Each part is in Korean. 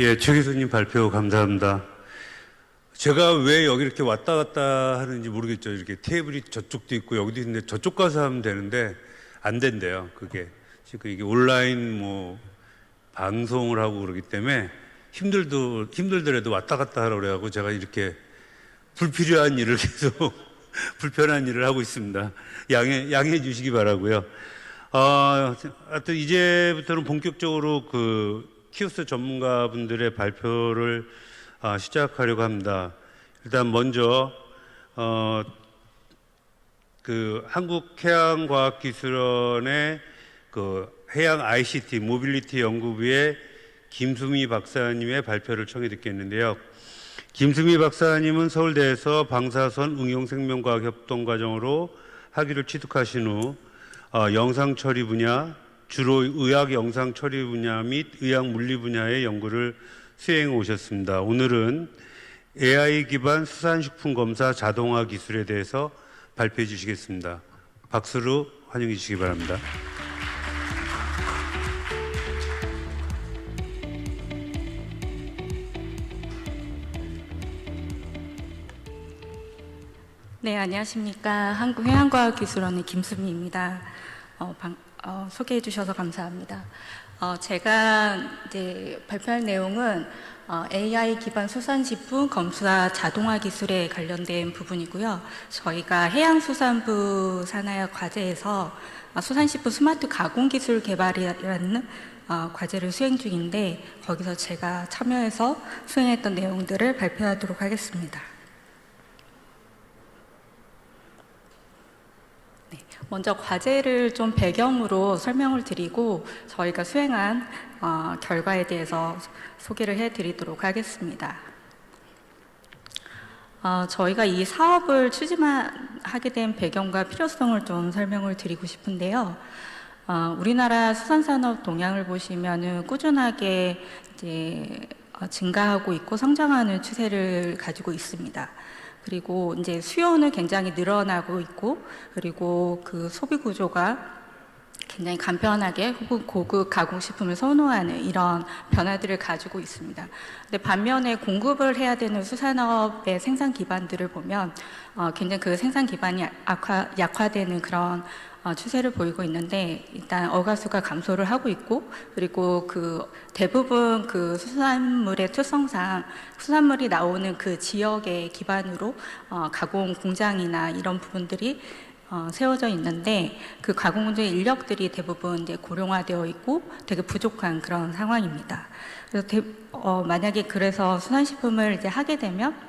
예, 최 교수님 발표 감사합니다. 제가 왜 여기 이렇게 왔다 갔다 하는지 모르겠죠. 이렇게 테이블이 저쪽도 있고 여기도 있는데 저쪽 가서 하면 되는데 안 된대요. 그게 지금 이게 온라인 뭐 방송을 하고 그러기 때문에 힘들도 힘들더라도 왔다 갔다 하라고 그래가지고 제가 이렇게 불필요한 일을 계속 불편한 일을 하고 있습니다. 양해 양해해 주시기 바라고요. 어, 하여튼 이제부터는 본격적으로 그 키오스 전문가분들의 발표를 아, 시작하려고 합니다. 일단 먼저 어, 그 한국해양과학기술원의 그 해양 ICT 모빌리티 연구부의 김수미 박사님의 발표를 청해 듣겠는데요. 김수미 박사님은 서울대에서 방사선 응용생명과학 협동과정으로 학위를 취득하신 후 어, 영상 처리 분야, 주로 의학 영상 처리 분야 및 의학 물리 분야의 연구를 수행해 오셨습니다. 오늘은 AI 기반 수산식품 검사 자동화 기술에 대해서 발표해 주시겠습니다. 박수로 환영해 주시기 바랍니다. 네, 안녕하십니까. 한국해양과학기술원의 김수미입니다. 어, 방- 어, 소개해 주셔서 감사합니다. 어, 제가 이제 발표할 내용은 어, AI 기반 수산식품 검사 자동화 기술에 관련된 부분이고요. 저희가 해양수산부 산하의 과제에서 어, 수산식품 스마트 가공 기술 개발이라는 어, 과제를 수행 중인데 거기서 제가 참여해서 수행했던 내용들을 발표하도록 하겠습니다. 네, 먼저 과제를 좀 배경으로 설명을 드리고 저희가 수행한 어, 결과에 대해서 소개를 해드리도록 하겠습니다. 어, 저희가 이 사업을 추진하게 된 배경과 필요성을 좀 설명을 드리고 싶은데요. 어, 우리나라 수산산업 동향을 보시면은 꾸준하게 이제 어, 증가하고 있고 성장하는 추세를 가지고 있습니다. 그리고 이제 수요는 굉장히 늘어나고 있고 그리고 그 소비 구조가 굉장히 간편하게 혹은 고급 가공식품을 선호하는 이런 변화들을 가지고 있습니다. 근데 반면에 공급을 해야 되는 수산업의 생산 기반들을 보면 어, 굉장히 그 생산 기반이 악화, 약화되는 그런 어, 추세를 보이고 있는데 일단 어가수가 감소를 하고 있고 그리고 그 대부분 그 수산물의 특성상 수산물이 나오는 그 지역의 기반으로 어, 가공 공장이나 이런 부분들이 어, 세워져 있는데 그 가공 공정의 인력들이 대부분 이제 고령화되어 있고 되게 부족한 그런 상황입니다. 그래서 대, 어, 만약에 그래서 수산식품을 이제 하게 되면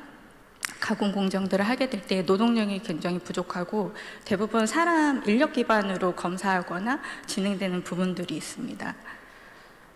가공 공정들을 하게 될 때 노동력이 굉장히 부족하고 대부분 사람 인력 기반으로 검사하거나 진행되는 부분들이 있습니다.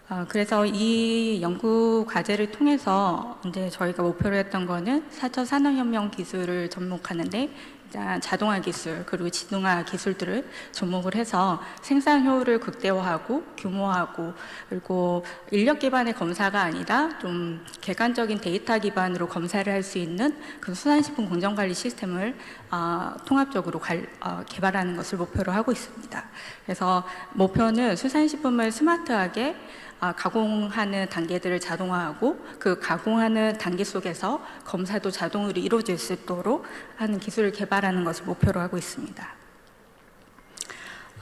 어, 그래서 이 연구 과제를 통해서 이제 저희가 목표로 했던 거는 4차 산업혁명 기술을 접목하는데 일단 자동화 기술 그리고 지능화 기술들을 접목을 해서 생산 효율을 극대화하고 규모화하고 그리고 인력 기반의 검사가 아니라 좀 객관적인 데이터 기반으로 검사를 할 수 있는 그 수산식품 공정관리 시스템을 어, 통합적으로 관- 어, 개발하는 것을 목표로 하고 있습니다. 그래서 목표는 수산식품을 스마트하게 아, 가공하는 단계들을 자동화하고 그 가공하는 단계 속에서 검사도 자동으로 이루어질 수 있도록 하는 기술을 개발 하는 것을 목표로 하고 있습니다.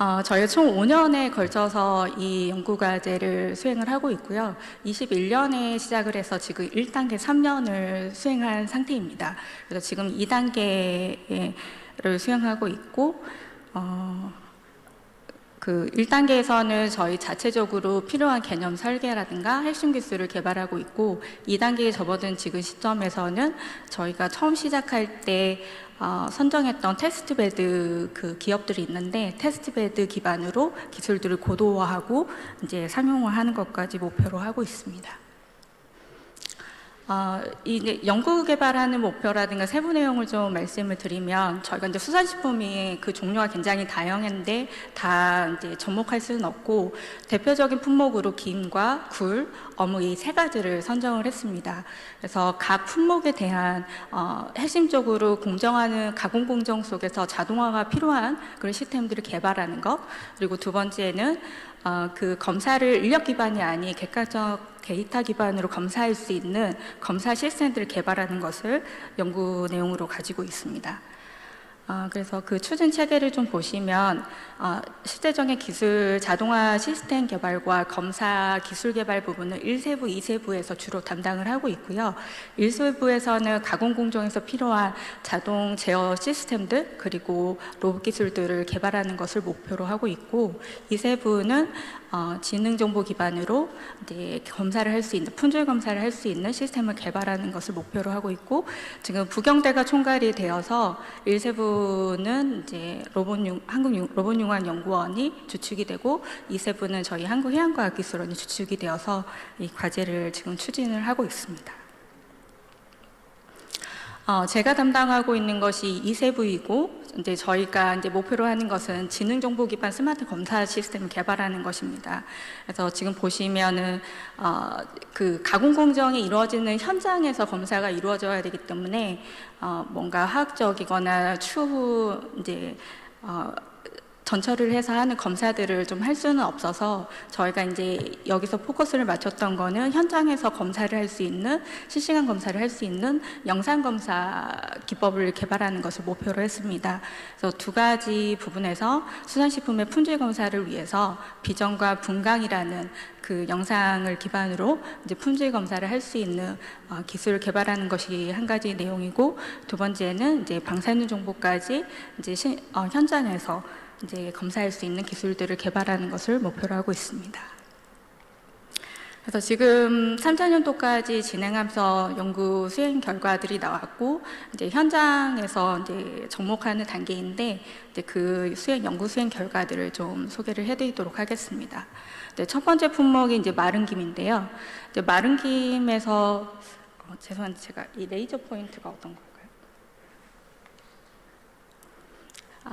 어, 저희가 총 5년에 걸쳐서 이 연구과제를 수행을 하고 있고요. 21년에 시작을 해서 지금 1단계 3년을 수행한 상태입니다. 그래서 지금 2단계를 수행하고 있고, 어, 그 1단계에서는 저희 자체적으로 필요한 개념 설계라든가 핵심 기술을 개발하고 있고 2단계에 접어든 지금 시점에서는 저희가 처음 시작할 때 어, 선정했던 테스트베드 그 기업들이 있는데 테스트베드 기반으로 기술들을 고도화하고 이제 상용화 하는 것까지 목표로 하고 있습니다. 어, 이 연구 개발하는 목표라든가 세부 내용을 좀 말씀을 드리면 저희가 이제 수산식품이 그 종류가 굉장히 다양한데 다 이제 접목할 수는 없고 대표적인 품목으로 김과 굴, 어묵 이 세 가지를 선정을 했습니다. 그래서 각 품목에 대한 어, 핵심적으로 공정하는 가공 공정 속에서 자동화가 필요한 그런 시스템들을 개발하는 것 그리고 두 번째는 어, 그 검사를 인력 기반이 아닌 객관적 데이터 기반으로 검사할 수 있는 검사 시스템들을 개발하는 것을 연구 내용으로 가지고 있습니다. 어, 그래서 그 추진 체계를 좀 보시면 어, 실제적인 기술 자동화 시스템 개발과 검사 기술 개발 부분은 1세부, 2세부에서 주로 담당을 하고 있고요. 1세부에서는 가공 공정에서 필요한 자동 제어 시스템들 그리고 로봇 기술들을 개발하는 것을 목표로 하고 있고 2세부는 어, 지능 정보 기반으로 검사를 할 수 있는 품질 검사를 할 수 있는 시스템을 개발하는 것을 목표로 하고 있고 지금 부경대가 총괄이 되어서 1세부 는 이제 로봇 융 한국 로봇 융합 연구원이 주축이 되고 2세부는 저희 한국 해양과학 기술원이 주축이 되어서 이 과제를 지금 추진을 하고 있습니다. 어, 제가 담당하고 있는 것이 2세부이고 이제 저희가 이제 목표로 하는 것은 지능 정보 기반 스마트 검사 시스템을 개발하는 것입니다. 그래서 지금 보시면은 어, 그 가공 공정이 이루어지는 현장에서 검사가 이루어져야 되기 때문에 어, 뭔가 화학적이거나 추후 이제 어, 전처를 해서 하는 검사들을 좀 할 수는 없어서 저희가 이제 여기서 포커스를 맞췄던 거는 현장에서 검사를 할 수 있는 실시간 검사를 할 수 있는 영상 검사 기법을 개발하는 것을 목표로 했습니다. 그래서 두 가지 부분에서 수산식품의 품질 검사를 위해서 비전과 분강이라는 그 영상을 기반으로 이제 품질 검사를 할 수 있는 어, 기술을 개발하는 것이 한 가지 내용이고 두 번째는 이제 방사능 정보까지 이제 시, 어, 현장에서 이제 검사할 수 있는 기술들을 개발하는 것을 목표로 하고 있습니다. 그래서 지금 3차년도까지 진행하면서 연구 수행 결과들이 나왔고 이제 현장에서 이제 접목하는 단계인데 이제 그 수행 연구 수행 결과들을 좀 소개를 해드리도록 하겠습니다. 네, 첫 번째 품목이 이제 마른 김인데요. 이제 마른 김에서 어, 죄송한데 제가 이 레이저 포인트가 어떤 걸까요?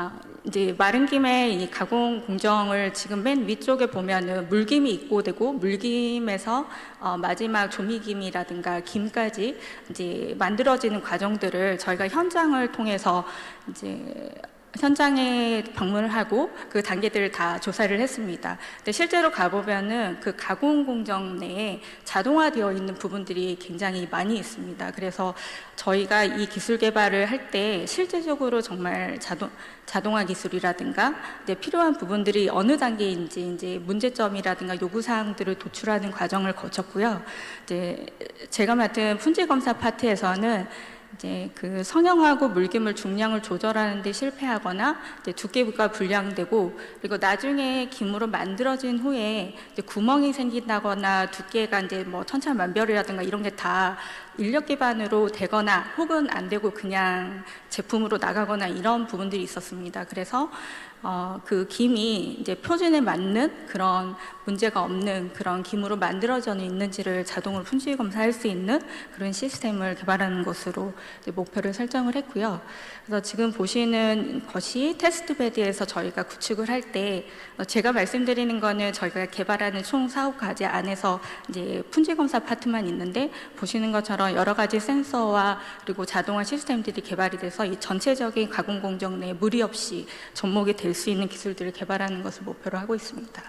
아, 이제 마른 김의 이 가공 공정을 지금 맨 위쪽에 보면은 물김이 입고되고 물김에서 어, 마지막 조미김이라든가 김까지 이제 만들어지는 과정들을 저희가 현장을 통해서 이제 현장에 방문을 하고 그 단계들을 다 조사를 했습니다. 근데 실제로 가보면은 그 가공 공정 내에 자동화되어 있는 부분들이 굉장히 많이 있습니다. 그래서 저희가 이 기술 개발을 할 때 실제적으로 정말 자동 자동화 기술이라든가 이제 필요한 부분들이 어느 단계인지 이제 문제점이라든가 요구 사항들을 도출하는 과정을 거쳤고요. 이제 제가 맡은 품질 검사 파트에서는 이제 그 성형하고 물김을 중량을 조절하는 데 실패하거나 이제 두께가 불량되고 그리고 나중에 김으로 만들어진 후에 이제 구멍이 생긴다거나 두께가 이제 뭐 천차만별이라든가 이런 게 다 인력 기반으로 되거나 혹은 안 되고 그냥 제품으로 나가거나 이런 부분들이 있었습니다. 그래서 어, 그 김이 이제 표준에 맞는 그런 문제가 없는 그런 김으로 만들어져 있는지를 자동으로 품질 검사할 수 있는 그런 시스템을 개발하는 것으로 이제 목표를 설정을 했고요. 그래서 지금 보시는 것이 테스트 베드에서 저희가 구축을 할때 어, 제가 말씀드리는 거는 저희가 개발하는 총 사업 과제 안에서 이제 품질 검사 파트만 있는데 보시는 것처럼 여러 가지 센서와 그리고 자동화 시스템들이 개발이 돼서 이 전체적인 가공 공정 내에 무리 없이 접목이 될 수 있는 기술들을 개발하는 것을 목표로 하고 있습니다.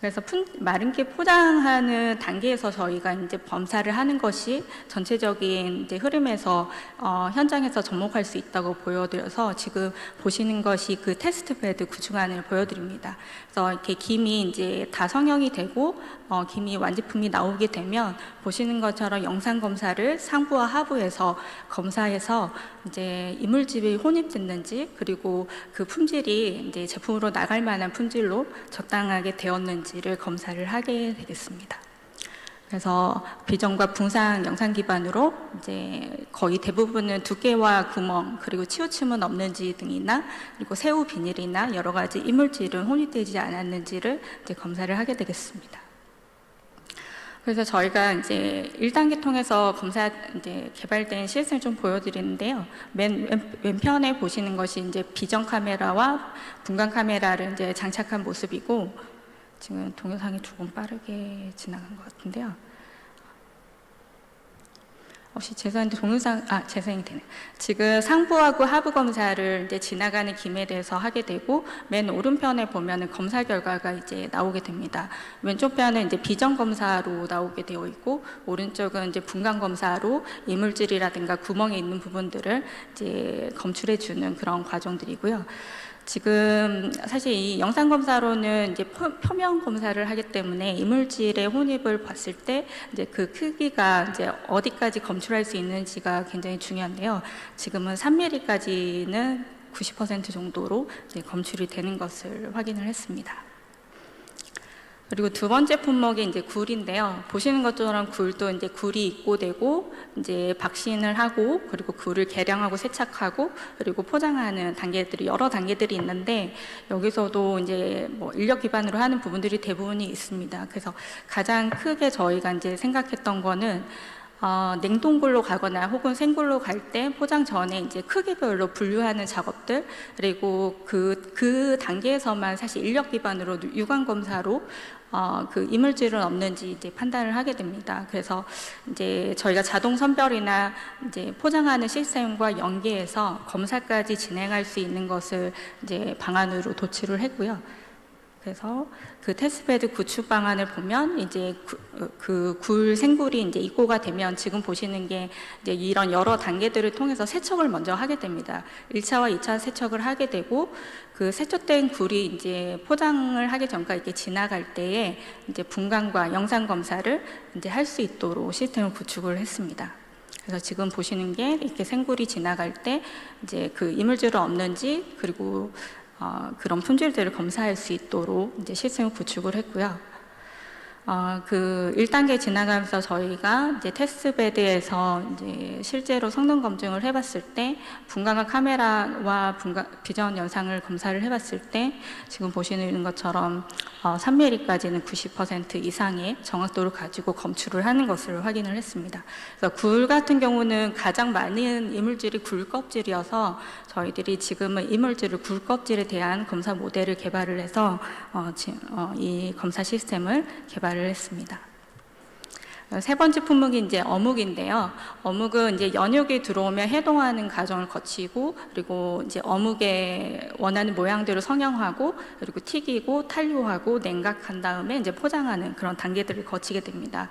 그래서 푼, 마른게 포장하는 단계에서 저희가 이제 검사를 하는 것이 전체적인 이제 흐름에서 어, 현장에서 접목할 수 있다고 보여드려서 지금 보시는 것이 그 테스트 베드 구축안을 보여드립니다. 그래서 이렇게 김이 이제 다 성형이 되고 어, 김이 완제품이 나오게 되면 보시는 것처럼 영상 검사를 상부와 하부에서 검사해서 이제 이물질이 혼입됐는지 그리고 그 품질이 이제 제품으로 나갈 만한 품질로 적당하게 되었는지를 검사를 하게 되겠습니다. 그래서 비전과 붕상 영상 기반으로 이제 거의 대부분은 두께와 구멍 그리고 치우침은 없는지 등이나 그리고 새우 비닐이나 여러 가지 이물질은 혼입되지 않았는지를 이제 검사를 하게 되겠습니다. 그래서 저희가 이제 1단계 통해서 검사 이제 개발된 시스템을 좀 보여드리는데요. 맨 왼- 왼편에 보시는 것이 이제 비전 카메라와 분광 카메라를 이제 장착한 모습이고 지금 동영상이 조금 빠르게 지나간 것 같은데요. 혹시 죄송한데 동영상 아 재생이 되네. 지금 상부하고 하부 검사를 이제 지나가는 김에 대해서 하게 되고 맨 오른편에 보면은 검사 결과가 이제 나오게 됩니다. 왼쪽 편은 이제 비전 검사로 나오게 되어 있고 오른쪽은 이제 분간 검사로 이물질이라든가 구멍이 있는 부분들을 이제 검출해 주는 그런 과정들이고요. 지금 사실 이 영상 검사로는 이제 표- 표면 검사를 하기 때문에 이물질의 혼입을 봤을 때 이제 그 크기가 이제 어디까지 검출할 수 있는지가 굉장히 중요한데요. 지금은 3mm까지는 90% 정도로 검출이 되는 것을 확인을 했습니다. 그리고 두 번째 품목이 이제 굴인데요. 보시는 것처럼 굴도 이제 굴이 입고되고 이제 박신을 하고 그리고 굴을 개량하고 세척하고 그리고 포장하는 단계들이 여러 단계들이 있는데 여기서도 이제 뭐 인력 기반으로 하는 부분들이 대부분이 있습니다. 그래서 가장 크게 저희가 이제 생각했던 거는 어, 냉동굴로 가거나 혹은 생굴로 갈 때 포장 전에 이제 크기별로 분류하는 작업들 그리고 그, 그 단계에서만 사실 인력 기반으로 유관 검사로 어, 그 이물질은 없는지 이제 판단을 하게 됩니다. 그래서 이제 저희가 자동 선별이나 이제 포장하는 시스템과 연계해서 검사까지 진행할 수 있는 것을 이제 방안으로 도출을 했고요. 그래서 그 테스트베드 구축 방안을 보면 이제 그 굴 생굴이 이제 입고가 되면 지금 보시는 게 이제 이런 여러 단계들을 통해서 세척을 먼저 하게 됩니다. 1차와 2차 세척을 하게 되고 그 세척된 굴이 이제 포장을 하기 전까지 이렇게 지나갈 때에 이제 분간과 영상 검사를 이제 할 수 있도록 시스템을 구축을 했습니다. 그래서 지금 보시는 게 이렇게 생굴이 지나갈 때 이제 그 이물질은 없는지 그리고 어, 그런 품질들을 검사할 수 있도록 이제 시스템을 구축을 했고요. 어, 그 1단계 지나가면서 저희가 이제 테스트베드에서 이제 실제로 성능 검증을 해봤을 때 분광각 카메라와 분광, 비전 영상을 검사를 해봤을 때 지금 보시는 것처럼 어, 3mm까지는 90% 이상의 정확도를 가지고 검출을 하는 것을 확인을 했습니다. 그래서 굴 같은 경우는 가장 많은 이물질이 굴 껍질이어서 저희들이 지금은 이물질을 굴 껍질에 대한 검사 모델을 개발을 해서 어, 지, 어, 이 검사 시스템을 개발 을 했습니다. 어, 세 번째 품목이 이제 어묵인데요. 어묵은 이제 연육이 들어오면 해동하는 과정을 거치고 그리고 이제 어묵의 원하는 모양대로 성형하고 그리고 튀기고 탄류하고 냉각한 다음에 이제 포장하는 그런 단계들을 거치게 됩니다.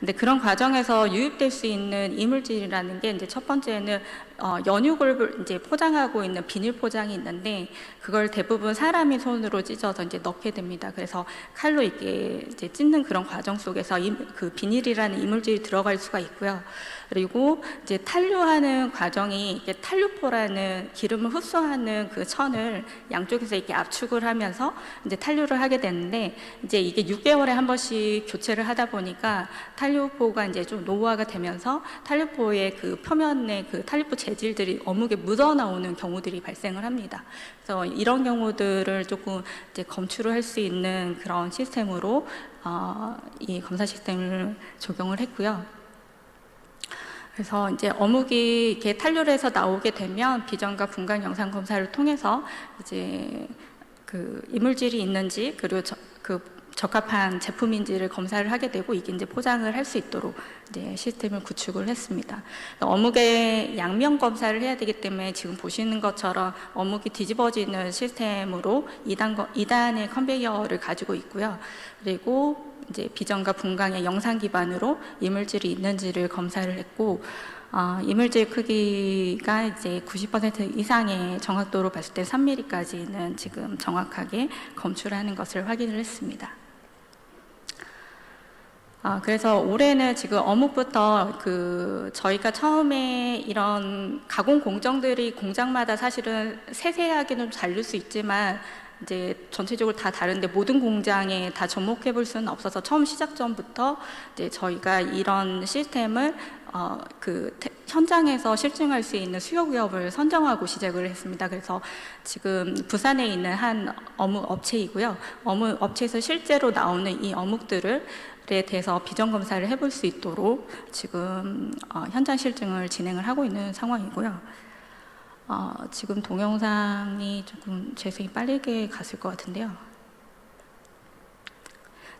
근데 그런 과정에서 유입될 수 있는 이물질이라는 게 이제 첫 번째는 어, 연육을 이제 포장하고 있는 비닐 포장이 있는데 그걸 대부분 사람이 손으로 찢어서 이제 넣게 됩니다. 그래서 칼로 이렇게 이제 찢는 그런 과정 속에서 이, 그 비닐이라는 이물질이 들어갈 수가 있고요. 그리고 이제 탄류하는 과정이 이게 탄류포라는 기름을 흡수하는 그 천을 양쪽에서 이렇게 압축을 하면서 이제 탄류를 하게 되는데 이제 이게 6개월에 한 번씩 교체를 하다 보니까 탄 류포가 이제 좀 노후화가 되면서 탄류포의 그 표면에 그 탄류포 재질들이 어묵에 묻어 나오는 경우들이 발생을 합니다. 그래서 이런 경우들을 조금 이제 검출을 할 수 있는 그런 시스템으로 어, 이 검사 시스템을 적용을 했고요. 그래서 이제 어묵이 이렇게 탄류를 해서 나오게 되면 비전과 분간 영상 검사를 통해서 이제 그 이물질이 있는지 그리고 저, 그 적합한 제품인지를 검사를 하게 되고 이게 이제 포장을 할 수 있도록 이제 시스템을 구축을 했습니다. 어묵의 양면 검사를 해야 되기 때문에 지금 보시는 것처럼 어묵이 뒤집어지는 시스템으로 2단, 2단의 컨베이어를 가지고 있고요. 그리고 이제 비전과 분광의 영상 기반으로 이물질이 있는지를 검사를 했고 어, 이물질 크기가 이제 90% 이상의 정확도로 봤을 때 3mm까지는 지금 정확하게 검출하는 것을 확인을 했습니다. 아, 그래서 올해는 지금 어묵부터 그 저희가 처음에 이런 가공 공정들이 공장마다 사실은 세세하게는 다를 수 있지만 이제 전체적으로 다 다른데 모든 공장에 다 접목해 볼 수는 없어서 처음 시작 전부터 이제 저희가 이런 시스템을 어, 그 태- 현장에서 실증할 수 있는 수요 기업을 선정하고 시작을 했습니다. 그래서 지금 부산에 있는 한 어묵 업체이고요. 어묵 업체에서 실제로 나오는 이 어묵들을 에 대해서 비전 검사를 해볼 수 있도록 지금 어, 현장 실증을 진행을 하고 있는 상황이고요. 어, 지금 동영상이 조금 재생이 빠르게 갔을 것 같은데요.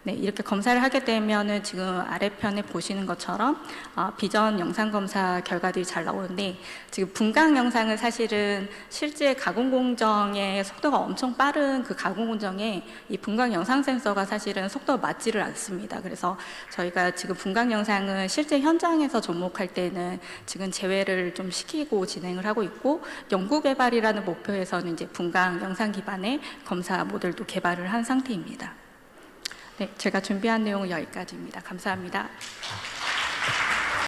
네, 이렇게 검사를 하게 되면은 지금 아래편에 보시는 것처럼 어, 비전 영상 검사 결과들이 잘 나오는데 지금 분강 영상은 사실은 실제 가공 공정의 속도가 엄청 빠른 그 가공 공정에 이 분강 영상 센서가 사실은 속도가 맞지를 않습니다. 그래서 저희가 지금 분강 영상은 실제 현장에서 접목할 때는 지금 제외를 좀 시키고 진행을 하고 있고 연구 개발이라는 목표에서는 이제 분강 영상 기반의 검사 모델도 개발을 한 상태입니다. 네, 제가 준비한 내용은 여기까지입니다. 감사합니다.